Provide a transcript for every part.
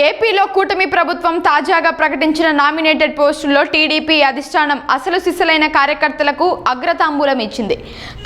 ఏపీలో కూటమి ప్రభుత్వం తాజాగా ప్రకటించిన నామినేటెడ్ పోస్టుల్లో టీడీపీ అధిష్టానం అసలు సిసలైన కార్యకర్తలకు అగ్రతాంబూలం ఇచ్చింది.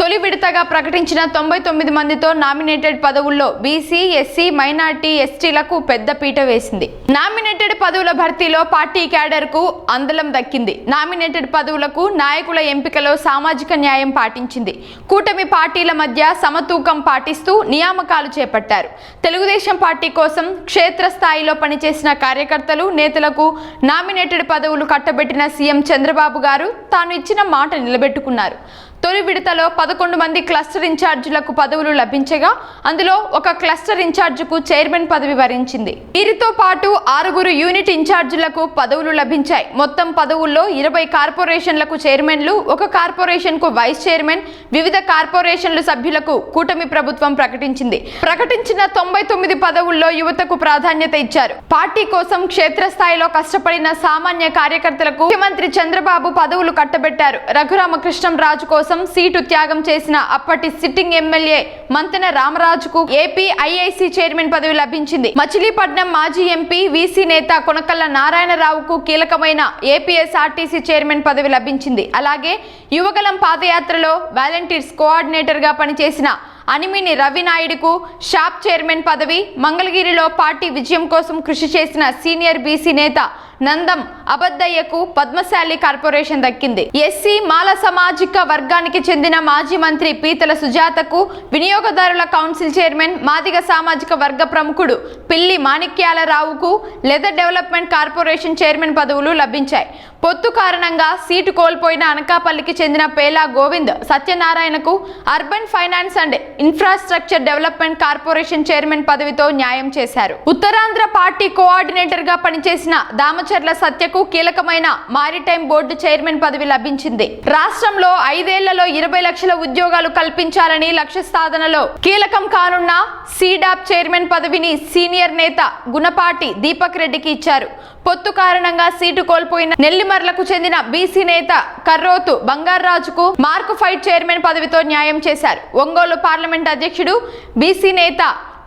తొలి విడతగా ప్రకటించిన తొంభై తొమ్మిది మందితో నామినేటెడ్ పదవుల్లో బీసీ ఎస్సీ మైనార్టీ ఎస్టీలకు పెద్ద పీట వేసింది. నామినేటెడ్ పదవుల భర్తీలో పార్టీ క్యాడర్కు అందలం దక్కింది. నామినేటెడ్ పదవులకు నాయకుల ఎంపికలో సామాజిక న్యాయం పాటించింది. కూటమి పార్టీల మధ్య సమతూకం పాటిస్తూ నియామకాలు చేపట్టారు. తెలుగుదేశం పార్టీ కోసం క్షేత్రస్థాయిలో పనిచేసిన కార్యకర్తలు నేతలకు నామినేటెడ్ పదవులు కట్టబెట్టిన సీఎం చంద్రబాబు గారు తాను ఇచ్చిన మాట నిలబెట్టుకున్నారు. తొలి విడతలో పదకొండు మంది క్లస్టర్ ఇన్ఛార్జీలకు పదవులు లభించగా అందులో ఒక క్లస్టర్ ఇన్ఛార్జికు చైర్మన్ పదవి వరించింది. వీరితో పాటు ఆరుగురు యూనిట్ ఇన్ఛార్జీలకు పదవులు లభించాయి. మొత్తం పదవుల్లో ఇరవై కార్పొరేషన్లకు చైర్మన్లు ఒక కార్పొరేషన్కు వైస్ చైర్మన్ వివిధ కార్పొరేషన్లు సభ్యులకు కూటమి ప్రభుత్వం ప్రకటించింది. ప్రకటించిన తొంభై తొమ్మిది పదవుల్లో యువతకు ప్రాధాన్యత ఇచ్చారు. పార్టీ కోసం క్షేత్రస్థాయిలో కష్టపడిన సామాన్య కార్యకర్తలకు ముఖ్యమంత్రి చంద్రబాబు పదవులు కట్టబెట్టారు. రఘురామకృష్ణం రాజు కోసం కోసం సీటు త్యాగం చేసిన అప్పటి సిట్టింగ్ ఎమ్మెల్యే మంతెన రామరాజుకు ఏపీ ఐఐసి చైర్మన్ పదవి లభించింది. మచిలీపట్నం మాజీ ఎంపీ వీసీ నేత కొనకల్ల నారాయణరావుకు కీలకమైన ఏపీఎస్ఆర్టీసీ చైర్మన్ పదవి లభించింది. అలాగే యువగలం పాదయాత్రలో వాలంటీర్స్ కోఆర్డినేటర్గా పనిచేసిన అనిమిని రవినాయుడుకు షాప్ చైర్మన్ పదవి మంగళగిరిలో పార్టీ విజయం కోసం కృషి చేసిన సీనియర్ బీసీ నేత నందం అబద్దయ్యకు పద్మశాలి కార్పొరేషన్ దక్కింది. ఎస్సీ మాల సామాజిక వర్గానికి చెందిన మాజీ మంత్రి పీతల సుజాతకు వినియోగదారుల కౌన్సిల్ చైర్మన్ మాదిగ సామాజిక వర్గ ప్రముఖుడు పిల్లి మాణిక్యాలరావుకు లెదర్ డెవలప్మెంట్ కార్పొరేషన్ చైర్మన్ పదవులు లభించాయి. పొత్తు కారణంగా సీటు కోల్పోయిన అనకాపల్లికి చెందిన Pela Govind సత్యనారాయణకు urban finance and infrastructure development corporation chairman పదవితో న్యాయం చేశారు. ఉత్తరాంధ్ర పార్టీ కోఆర్డినేటర్గా పనిచేసిన దామచర్ల సత్యకు కీలకమైన మారిటైమ్ బోర్డు చైర్మన్ పదవి లభించింది. రాష్ట్రంలో ఐదేళ్ళలో ఇరవై లక్షల ఉద్యోగాలు కల్పించాలని లక్ష్య సాధనలో కీలకం కానున్న సీడాప్ చైర్మన్ పదవిని సీనియర్ నేత గుణపాటి దీపక్ రెడ్డికి ఇచ్చారు. పొత్తు కారణంగా సీటు కోల్పోయిన నెల్లిమర్లకు చెందిన బీసీ నేత కర్రోతు బంగారాజుకు మార్క్ ఫైట్ చైర్మన్ పదవితో న్యాయం చేశారు. ఒంగోలు పార్లమెంట్ అధ్యక్షుడు బీసీ నేత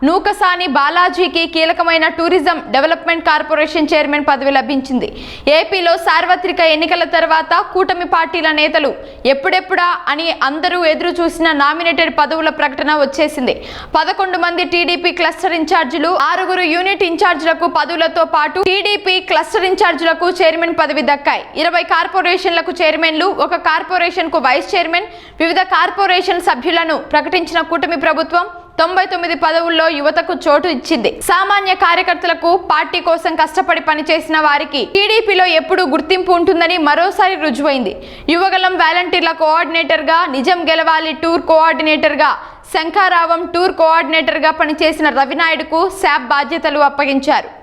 నూకసాని బాలాజీకి కీలకమైన టూరిజం డెవలప్మెంట్ కార్పొరేషన్ చైర్మన్ పదవి లభించింది. ఏపీలో సార్వత్రిక ఎన్నికల తర్వాత కూటమి పార్టీల నేతలు ఎప్పుడెప్పుడా అని అందరూ ఎదురు చూసిన నామినేటెడ్ పదవుల ప్రకటన వచ్చేసింది. పదకొండు మంది టీడీపీ క్లస్టర్ ఇన్ఛార్జీలు ఆరుగురు యూనిట్ ఇన్ఛార్జీలకు పదవులతో పాటు టీడీపీ క్లస్టర్ ఇన్ఛార్జీలకు చైర్మన్ పదవి దక్కాయి. ఇరవై కార్పొరేషన్లకు చైర్మన్లు ఒక కార్పొరేషన్కు వైస్ చైర్మన్ వివిధ కార్పొరేషన్ సభ్యులను ప్రకటించిన కూటమి ప్రభుత్వం తొంభై తొమ్మిది పదవుల్లో యువతకు చోటు ఇచ్చింది. సామాన్య కార్యకర్తలకు పార్టీ కోసం కష్టపడి పనిచేసిన వారికి టీడీపీలో ఎప్పుడు గుర్తింపు ఉంటుందని మరోసారి రుజువైంది. యువగలం వాలంటీర్ల కోఆర్డినేటర్గా నిజం గెలవాలి టూర్ కోఆర్డినేటర్గా శంఖారావం టూర్ కోఆర్డినేటర్గా పనిచేసిన రవినాయుడుకు శాప్ బాధ్యతలు అప్పగించారు.